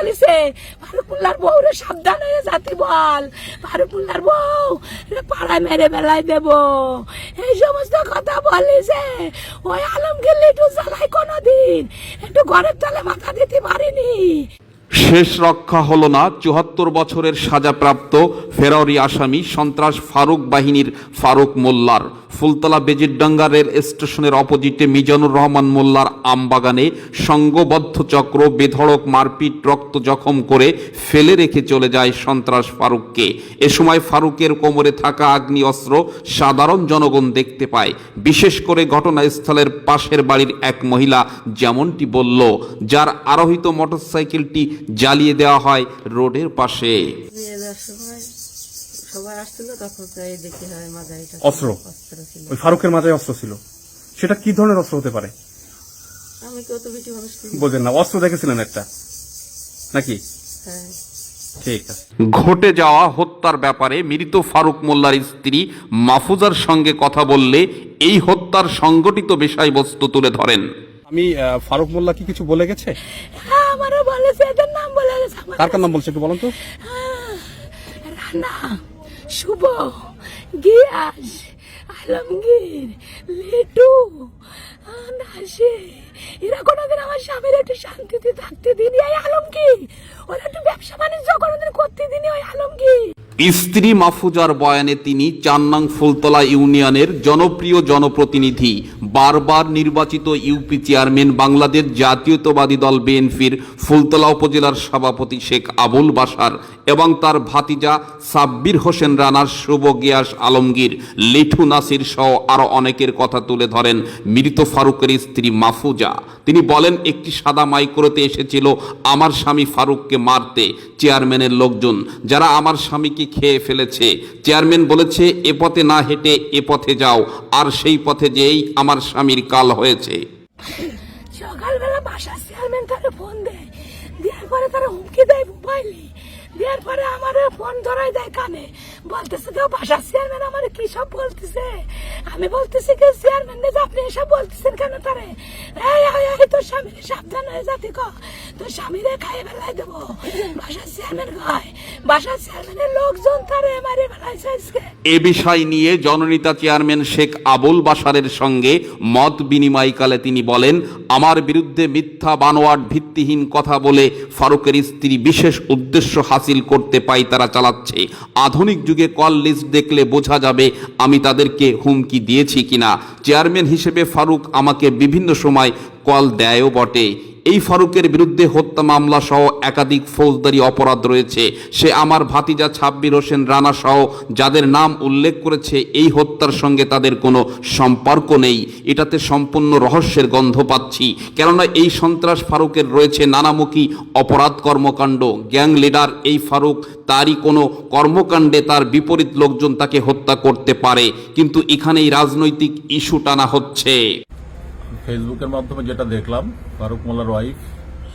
বলিছে ফারুকুল্লার বউ রে সাবধান হয়ে যাতি বল। ফারুকুল্লার বউ রে পাড়ায় মেরে বেলায় দেব। এই সমস্ত কথা বলিছে। ওই আলমগীর লিটু জ্বালায় কোনোদিন। একটু ঘরের তলে মাথা দিতে পারিনি। শেষ রক্ষা হলো না চুয়াত্তর বছরের সাজাপ্রাপ্ত ফেরারি আসামি সন্ত্রাস ফারুক বাহিনীর ফারুক মোল্লার। ফুলতলা বেজিরডাঙ্গা রেল স্টেশনের অপোজিটে মিজানুর রহমান মোল্লার আমবাগানে সংঘবদ্ধ চক্র, বেধড়ক মারপিট, রক্ত জখম করে ফেলে রেখে চলে যায় সন্ত্রাস ফারুককে। এ সময় ফারুকের কোমরে থাকা আগ্নি অস্ত্র সাধারণ জনগণ দেখতে পায়। বিশেষ করে ঘটনাস্থলের পাশের বাড়ির এক মহিলা যেমনটি বলল, যার আরোহিত মোটরসাইকেলটি জ্বালিয়ে দেওয়া হয় রোডের পাশে। হয় অস্ত্র? ওই ফারুকের মাথায় অস্ত্র ছিল। সেটা কি ধরনের অস্ত্র হতে পারে? বোঝেন না অস্ত্র দেখেছিলেন একটা। নাকি? হ্যাঁ ঠিক আছে। ঘটে যাওয়া হত্যার ব্যাপারে মৃত ফারুক মোল্লার স্ত্রী মাহফুজার সঙ্গে কথা বললে এই হত্যার সংগঠিত বিষয়বস্তু তুলে ধরেন। আমি ফারুক মোল্লা কি কিছু বলে গেছে? হ্যাঁ আমারও বলেছে এদের নাম বলে গেছে আমার কার কার নাম বলছে একটু বলুন তো? রানা শুভ গিয়াস আলমগীর লিটু নাসে এরা কোনোদিন আমার স্বামীর একটু শান্তিতে থাকতে দিনি। এই আলমগীর ওরা একটু ব্যবসা বাণিজ্য কোনোদিন করতে দিনি ওই আলমগীর। স্ত্রী মাফুজার বয়ানে তিনি চান্নাং ফুলতলা ইউনিয়নের জনপ্রিয় জনপ্রতিনিধি, বারবার নির্বাচিত ইউপি চেয়ারম্যান বাংলাদেশ জাতীয়তাবাদী দল বিএনপির ফুলতলা উপজেলার সভাপতি শেখ আবুল বাসার এবং তার ভাতিজা সাব্বির হোসেন রানার শুভ গিয়াস আলমগীর, লিঠু নাসির সহ আরও অনেকের কথা তুলে ধরেন মৃত ফারুকের স্ত্রী মাফুজা। তিনি বলেন, একটি সাদা মাইক্রোতে এসেছিল আমার স্বামী ফারুককে মারতে চেয়ারম্যানের লোকজন। যারা আমার স্বামীকে খেয়ে ফেলেছে, চেয়ারম্যান বলেছে, এ পথে না হেঁটে এ পথে যাও, আর সেই পথে যেই আমার স্বামীর কাল হয়েছে। সকালবেলা বাসার চেয়ারম্যান তারা ফোন দেয়। দেওয়ার পরে তারা হুমকি দেয় মোবাইলে। আমারে আমার ফোন ধরাই দেয় কানে। বলতেছে কেউ বাসার চেয়ারম্যান আমার কি সব বলতেছে? আমি বলতেছি কি চেয়ারম্যান যে আপনি এসব বলতেছেন কেন তারে? তোর স্বামীর সাবধান হয়ে যাতে ক। তোর স্বামীরে খাইয়ে বেলায় দেবো। বাসার চেয়ারম্যান কয়, বাসার চেয়ারম্যানের লোকজন তারে মারে বেলাইছে আজকে। এ বিষয় নিয়ে জননেতা চেয়ারম্যান শেখ আবুল বাসারের সঙ্গে মত বিনিময়কালে তিনি বলেন, আমার বিরুদ্ধে মিথ্যা বানোয়াট ভিত্তিহীন কথা বলে ফারুকের স্ত্রী বিশেষ উদ্দেশ্য হাসিল করতে পাই তারা চালাচ্ছে। আধুনিক যুগে কল লিস্ট দেখলে বোঝা যাবে আমি তাদেরকে হুমকি দিয়েছি কিনা। চেয়ারম্যান হিসেবে ফারুক আমাকে বিভিন্ন সময় কল দেয়ও বটে। এই ফারুকের বিরুদ্ধে হত্যা মামলা সহ একাধিক ফৌজদারি অপরাধ রয়েছে। সে আমার ভাতিজা ছাব্বির হোসেন রানা সহ, যাদের নাম উল্লেখ করেছে, এই হত্যার সঙ্গে তাদের কোনো সম্পর্ক নেই। এটাতে সম্পূর্ণ রহস্যের গন্ধ পাচ্ছি। কেননা এই সন্ত্রাস ফারুকের রয়েছে নানামুখী অপরাধ কর্মকাণ্ড। গ্যাং লিডার এই ফারুক, তারই কোনো কর্মকাণ্ডে তার বিপরীত লোকজন তাকে হত্যা করতে পারে। কিন্তু এখানেই রাজনৈতিক ইস্যু টানা হচ্ছে। ফেসবুকের মাধ্যমে যেটা দেখলাম, ফারুক মোল্লার ওয়াইফ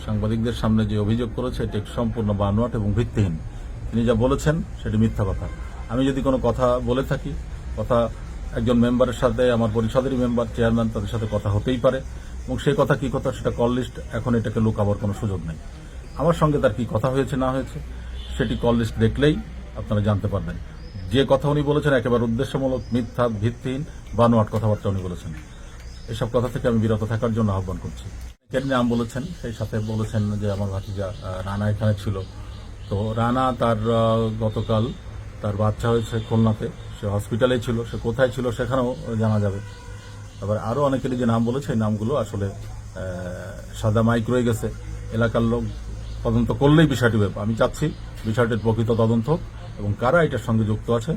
সাংবাদিকদের সামনে যে অভিযোগ করেছে, এটি সম্পূর্ণ বানোয়াট এবং ভিত্তিহীন। তিনি যা বলেছেন, সেটি মিথ্যা কথা। আমি যদি কোনো কথা বলে থাকি, কথা একজন মেম্বারের সাথে, আমার পরিষদেরই মেম্বার চেয়ারম্যান তাদের সাথে কথা হতেই পারে, এবং সেই কথা কি কথা সেটা কল লিস্ট এখন এটাকে লুকাবার কোনো সুযোগ নেই। আমার সঙ্গে তার কি কথা হয়েছে, না হয়েছে, সেটি কল লিস্ট দেখলেই আপনারা জানতে পারবেন। যে কথা উনি বলেছেন, একেবারে উদ্দেশ্যমূলক, মিথ্যা, ভিত্তিহীন, বানোয়াট কথাবার্তা উনি বলেছেন। এসব কথা থেকে আমি বিরত থাকার জন্য আহ্বান করছি। এর নাম বলেছেন? সেই সাথে বলেছেন যে আমার ভাতিজা রানা এখানে ছিল। তো রানা তার গতকাল তার বাচ্চা হয়েছে খুলনাতে। সে হসপিটালে ছিল, সে কোথায় ছিল সেখানেও জানা যাবে। তারপর আরও অনেকেরই যে নাম বলেছে, এই নামগুলো আসলে সাদা মাইক রয়ে গেছে। এলাকার লোক তদন্ত করলেই বিষয়টি ব্যাপার আমি চাচ্ছি বিষয়টির প্রকৃত তদন্ত এবং কারা এটার সঙ্গে যুক্ত আছে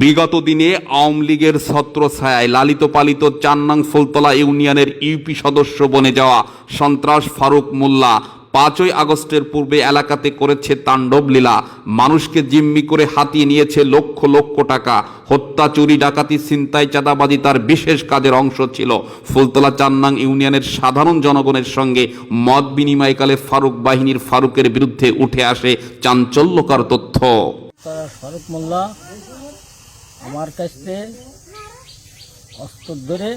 বিগত দিনে আওয়ামী লীগের ছত্রছায়ায় লালিত পালিত চান্নাং ফুলতলা ইউনিয়নের ইউপি সদস্য বনে যাওয়া সন্ত্রাস ফারুক মোল্লা পাঁচই আগস্টের পূর্বে এলাকাতে করেছে তাণ্ডব লীলা। মানুষকে জিম্মি করে হাতিয়ে নিয়েছে লক্ষ লক্ষ টাকা। হত্যা, চুরি, ডাকাতি, ছিনতাই, চাঁদাবাজি তার বিশেষ কাজের অংশ ছিল। ফুলতলা চান্নাং ইউনিয়নের সাধারণ জনগণের সঙ্গে মত বিনিময়কালে ফারুক বাহিনীর ফারুকের বিরুদ্ধে উঠে আসে চাঞ্চল্যকর তথ্য। তারা ফারুক মোল্লা আমার কাছ অস্ত্র ধরে,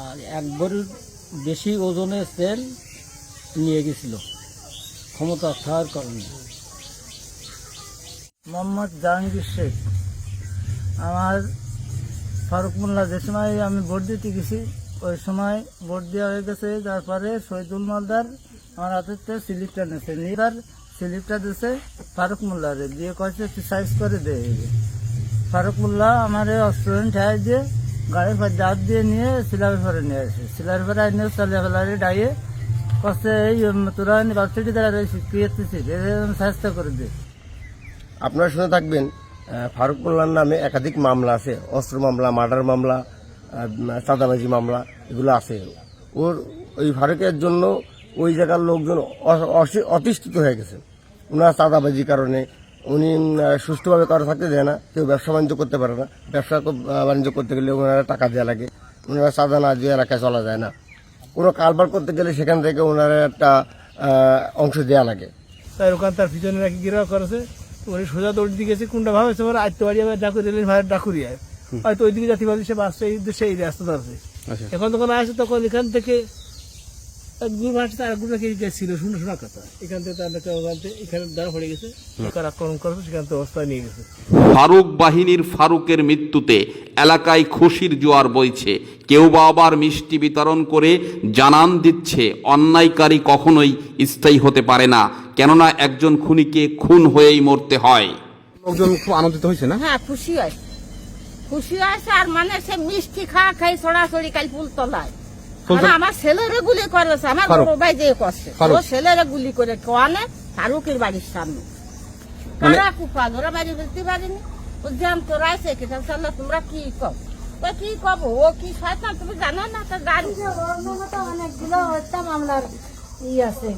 আর এক ভরির বেশি ওজনের সেল নিয়ে গেছিল ক্ষমতা থাকার কারণে। মোহাম্মদ জাহাঙ্গীর শেখ, আমার ফারুক মোল্লা, যে সময় আমি ভোট দিতে গেছি, ওই সময় ভোট দেওয়া হয়ে গেছে, তারপরে শহীদুল মালদার আমার হাতে স্লিপটা নিয়েছে নিয়ে তার স্লিপটা দিয়েছে ফারুক মোল্লারে। দিয়ে কয়েছে সাইজ করে দে। ফারুক মোল্লা আমার অস্ট্রেলিয়ান ঠাই দিয়ে গাড়ির পর দাঁত দিয়ে নিয়ে সিলার ঘরে নিয়ে আসে। সিলার ঘরে এনে ফেলারে ডাইয়ে কষ্ট এই তোরা বাচ্চাটি দ্বারা এসেছিস সাহায্য করে দে। আপনারা শুনে থাকবেন ফারুক মোল্লার নামে একাধিক মামলা আছে, অস্ত্র মামলা, মার্ডার মামলা চাঁদাবাজি মামলা, এগুলো আছে। ওর, ওই ফারুকের জন্য ওই জায়গার লোকজন অতিষ্ঠিত হয়ে গেছে। ওনার চাঁদাবাজির কারণে। উনি সুষ্ঠুভাবে কারও থাকতে দেয় না কেউ ব্যবসা বাণিজ্য করতে পারে না। ব্যবসা বাণিজ্য করতে গেলে ওনারা টাকা দেওয়া লাগে। ওনারা চাঁদা না দিয়ে এলাকায় চলা যায় না। কোনো কারবার করতে গেলে সেখান থেকে ওনারা একটা অংশ দেওয়া লাগে। তাই ওখান তার পিছনে রাখি গিরা করেছে। উনি সোজা দৌড় দিকে গেছে কোনটা ভাবে ওরা আইতে পারি আবার ডাকুরি ভাই ডাকুরি আয় হয়তো ওই দিকে জাতি পারছি সে বাসটা এই দেশে এই রাস্তা আছে। আচ্ছা। এখন তখন আসে তখন এখান থেকে গ্রুপ আসছে আর গ্রুপ নাকি ছিল শুনে শোনা কথা। এখান থেকে তার একটা ওখান এখানে দাঁড়া পড়ে গেছে। কার আক্রমণ করেছে সেখান থেকে অবস্থায় নিয়ে গেছে। ফারুক বাহিনীর ফারুকের মৃত্যুতে এলাকায় খুশির জোয়ার বইছে। কেউ বা আবার মিষ্টি বিতরণ করে জানান দিচ্ছে অন্যায়কারী কখনোই স্থায়ী হতে পারে না। কেননা একজন খুনিকে খুন হয়েই মরতে হয়। লোকজন খুব আনন্দিত হয়েছে না? হ্যাঁ খুশি হয়। খুশি আছে আর মানে সে মিষ্টি খাওয়া খাই ছড়াছড়ি কাল ফুল তলায় আমার ছেলেরে গুলি করেছে আমার ফারুক। বড় ভাই যে করছে ও ছেলেরে গুলি করে কোয়ানে? ফারুকের বাড়ির সামনে। মানে- কারা কুপাল ওরা বাড়ি বুঝতে পারিনি? ও জ্যাম তো রাইছে কি তাহলে তোমরা কি কব ও কি কব? ও কি শয়তান? তুমি জানো না? তো গাড়ি অনেকগুলো হত্যা মামলার ই আছে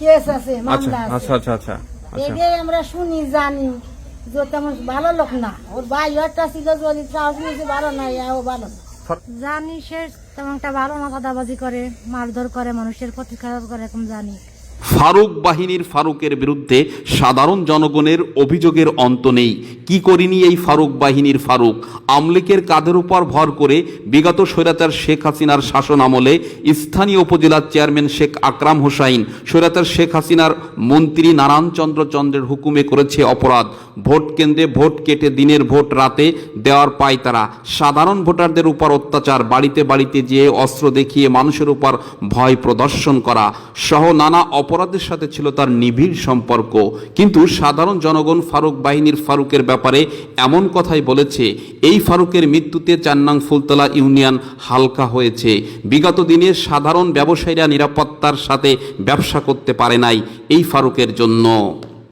কেস আছে আচ্ছা আচ্ছা আচ্ছা আমরা শুনি জানি। যে তেমন ভালো লোক না। ওর ভাই একটা ছিল যদি ভালো না ও ভালো না। জানি সে তেমন একটা ভালো না দাদাবাজি করে মারধর করে মানুষের ক্ষতি খারাপ করে এরকম জানি। ফারুক বাহিনীর ফারুকের বিরুদ্ধে সাধারণ জনগণের অভিযোগের অন্ত নেই। কি করিনি এই ফারুক বাহিনীর ফারুক? আমলিকের কাদের উপর ভর করে বিগত স্বৈরাচার শেখ হাসিনার শাসন আমলে স্থানীয় উপজেলার চেয়ারম্যান শেখ আকরাম হোসাইন স্বৈরাচার শেখ হাসিনার মন্ত্রী নারায়ণ চন্দ্র চন্দ্রের হুকুমে করেছে অপরাধ। ভোট কেন্দ্রে ভোট কেটে দিনের ভোট রাতে দেওয়ার পায় তারা। সাধারণ ভোটারদের উপর অত্যাচার, বাড়িতে বাড়িতে যেয়ে অস্ত্র দেখিয়ে মানুষের উপর ভয় প্রদর্শন করা সহ নানা অপরাধের সাথে ছিল তার নিবিড় সম্পর্ক। কিন্তু সাধারণ জনগণ ফারুক বাহিনীর ফারুকের ব্যাপারে এমন কথাই বলেছে, এই ফারুকের মৃত্যুতে চান্নাং ফুলতলা ইউনিয়ন হালকা হয়েছে। বিগত দিনে সাধারণ ব্যবসায়ীরা নিরাপত্তার সাথে ব্যবসা করতে পারে নাই এই ফারুকের জন্য।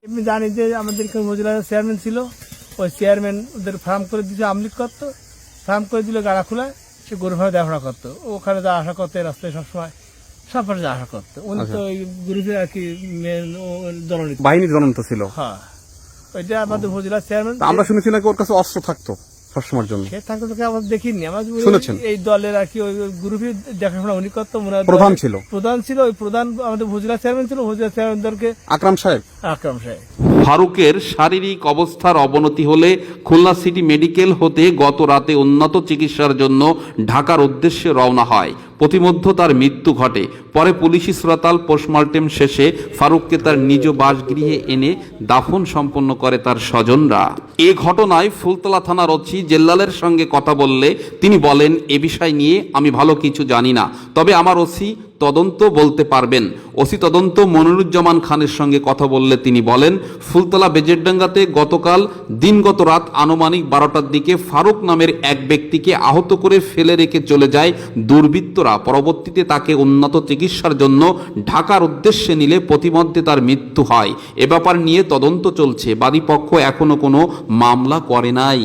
এমনি জানি যে আমাদের উপজেলার চেয়ারম্যান ছিল। ওই চেয়ারম্যান ওদের ফার্ম করে দিয়েছে আমলিক করতো ফার্ম করে দিল গাড়া খোলায় সে গরু ভাবে দেখাশোনা করতো। ওখানে যা আশা করতো রাস্তায় সবসময় সব পাশে যা আশা করতো। উনি তো ওই গরুদের আর কি দলনীতি। বাহিনীর জনন্ত ছিল। হ্যাঁ। ওইটা আমাদের উপজেলার চেয়ারম্যান আমরা শুনেছি নাকি ওর কাছে অস্ত্র থাকতো। সবসময়ের জন্য সে থাকতে তোকে আমার দেখিনি আমার শুনেছেন? এই দলের আর কি ওই গ্রুপের দেখাশোনা উনি করতো প্রধান ছিল। প্রধান ছিল ওই প্রধান আমাদের ভোজরা চেয়ারম্যান ছিল ভোজরা চেয়ারম্যানদেরকে আকরাম সাহেব আকরাম সাহেব ফারুকের শারীরিক অবস্থার অবনতি হলে খুলনা সিটি মেডিকেল হতে গত রাতে উন্নত চিকিৎসার জন্য ঢাকার উদ্দেশ্যে রওনা হয়। প্রতিমধ্য তার মৃত্যু ঘটে। পরে পুলিশি শ্রোতাল পোস্টমর্টেম শেষে ফারুককে তার নিজ বাসগৃহে এনে দাফন সম্পন্ন করে তার স্বজনরা। এ ঘটনায় ফুলতলা থানার ওসি জেল্লালের সঙ্গে কথা বললে তিনি বলেন, এ বিষয় নিয়ে আমি ভালো কিছু জানি না। তবে আমার ওসি তদন্ত বলতে পারবেন। ওসি তদন্ত মনিরুজ্জামান খানের সঙ্গে কথা বললে তিনি বলেন, ফুলতলা বেজেরডাঙ্গাতে গতকাল দিনগত রাত আনুমানিক বারোটার দিকে ফারুক নামের এক ব্যক্তিকে আহত করে ফেলে রেখে চলে যায় দুর্বৃত্তরা। পরবর্তীতে তাকে উন্নত চিকিৎসার জন্য ঢাকার উদ্দেশ্যে নিলে প্রতিমধ্যে তার মৃত্যু হয়। এ ব্যাপার নিয়ে তদন্ত চলছে। বাদীপক্ষ এখনও কোনো মামলা করে নাই।